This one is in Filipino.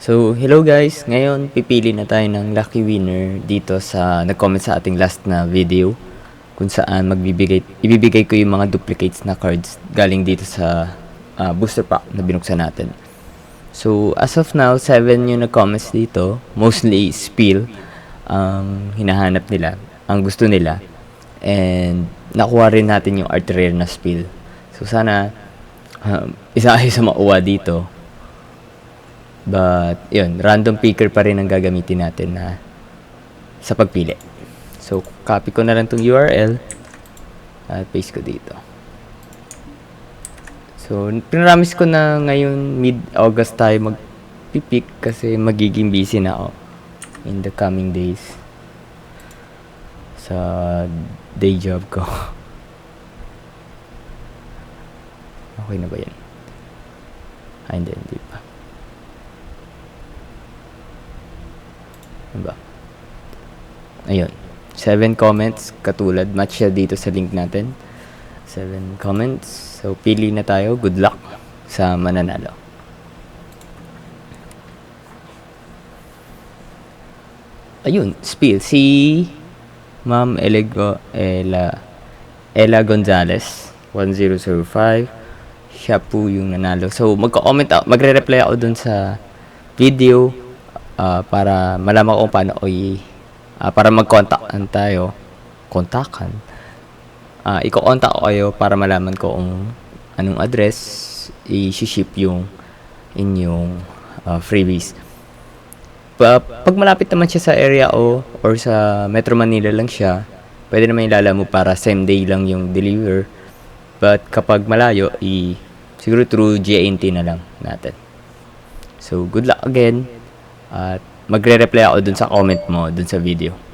So, hello guys! Ngayon, pipili na tayo ng lucky winner dito sa nag-comment sa ating last na video kung saan magbibigay, ibibigay ko yung mga duplicates na cards galing dito sa ah, booster pack na binuksan natin. So, as of now, 7 yung nag-comments dito. Mostly spill ang hinahanap nila, ang gusto nila. And nakuha rin natin yung art rare na spill. So, sana um, isa kayo sa mauwa dito. But, yun, random picker pa rin ang gagamitin natin na sa pagpili. So, copy ko na lang tong URL at paste ko dito. So, pinramis ko na ngayon mid-August tayo mag-pick kasi magiging busy na ako in the coming days sa day job ko. okay na ba yan? Ah, hindi, hindi pa. Ano ba? Ayun. Seven comments, katulad. Match siya dito sa link natin. Seven comments. So, pili na tayo. Good luck sa mananalo. Ayun, spill. Si Ma'am Elego, Ela, Ella Gonzalez, 1005. Siya po yung nanalo. So, magko-comment ako, magre-reply ako dun sa video ah, para malaman ko paano i ah, para mag-contactan tayo. Kontakan. Ah, iko-contact ko kayo para malaman ko kung anong address i-ship yung inyong ah, freebies. Pa, pag malapit naman siya sa area o or sa Metro Manila lang siya, pwede naman ilala mo para same day lang yung deliver. But kapag malayo, i siguro through JNT na lang natin. So, good luck again. At magre-reply ako dun sa comment mo dun sa video.